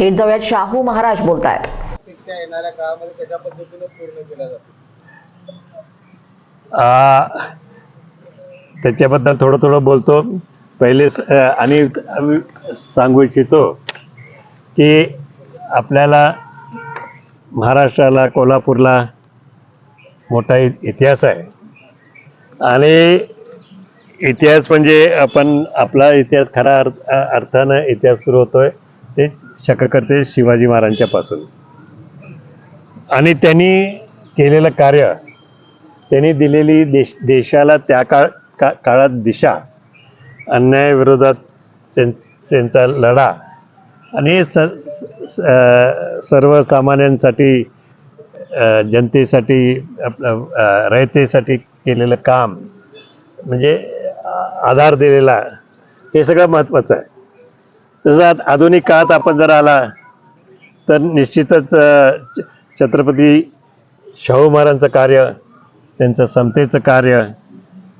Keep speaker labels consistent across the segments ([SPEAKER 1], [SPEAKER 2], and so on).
[SPEAKER 1] थेट जाऊयात. शाहू महाराज बोलतायत.
[SPEAKER 2] शिक्षा येणाऱ्या काळामध्ये कशा पद्धतीने पूर्ण केल्या जाते?
[SPEAKER 3] आ, त्याच्याबद्दल थोडं थोडं बोलतो. पहिले आणि सांगू इच्छितो की आपल्याला महाराष्ट्राला कोल्हापूरला मोठा इतिहास आहे. आणि इतिहास म्हणजे आपण आपला इतिहास खऱ्या अर्थ अर्थानं इतिहास सुरू होतोय. ते शककर्ते शिवाजी महाराजांच्यापासून. आणि त्यांनी केलेलं कार्य त्यांनी दिलेली देश देशाला त्या काळ का काळात दिशा अन्यायाविरोधात त्यां- त्यांचा लढा आणि स सर्वसामान्यांसाठी जनतेसाठी आपलं रयतेसाठी केलेलं काम म्हणजे आधार दिलेला हे सगळं महत्त्वाचं आहे. तसं आधुनिक काळात आपण जर आला तर निश्चितच छ- छत्रपती शाहू महाराजांचं कार्य त्यांचं समतेचं कार्य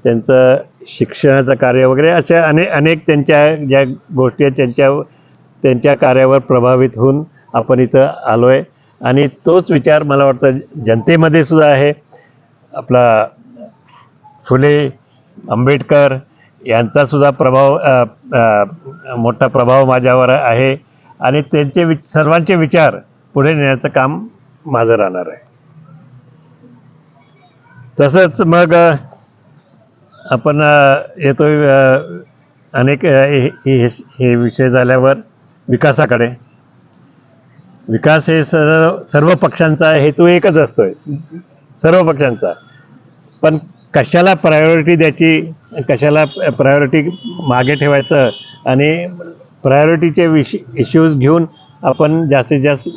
[SPEAKER 3] त्यांचं शिक्षणाचं कार्य वगैरे अशा अने अनेक त्यांच्या ज्या गोष्टी आहेत त्यांच्या त्यांच्या कार्यावर प्रभावित होऊन आपण इथं आलो आहे आणि तोच विचार मला वाटतं जनतेमध्ये सुद्धा आहे. आपला फुले आंबेडकर यांचासुद्धा प्रभाव मोठा प्रभाव माझ्यावर आहे आणि त्यांचे विच सर्वांचे विचार पुढे नेण्याचं काम माझं राहणार आहे. तसंच मग आपण येतो येतोय अनेक हे- हे हे विषय झाल्यावर विकासाकडे. विकास हे सर्व सर्व पक्षांचा हेतू एकच असतोय. सर्व पक्षांचा. पण कशाला प्रायोरिटी द्यायची कशाला प्रायोरिटी मागे ठेवायचं आणि प्रायोरिटीचे विश इश्यूज घेऊन आपण जास्तीत जास्त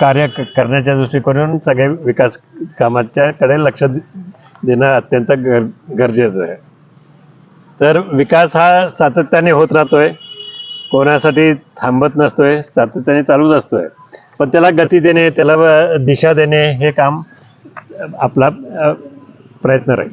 [SPEAKER 3] कार्य क- करण्याच्या दृष्टिकोनातून सगळे विकास कामाच्याकडे लक्ष देणं अत्यंत गर गरजेचं आहे. तर विकास हा सातत्याने होत राहतोय. कोणासाठी थांबत नसतोय सातत्याने चालूच असतोय. पण त्याला गती देणे त्याला दिशा देणे हे काम आपला प्रयत्न राहील.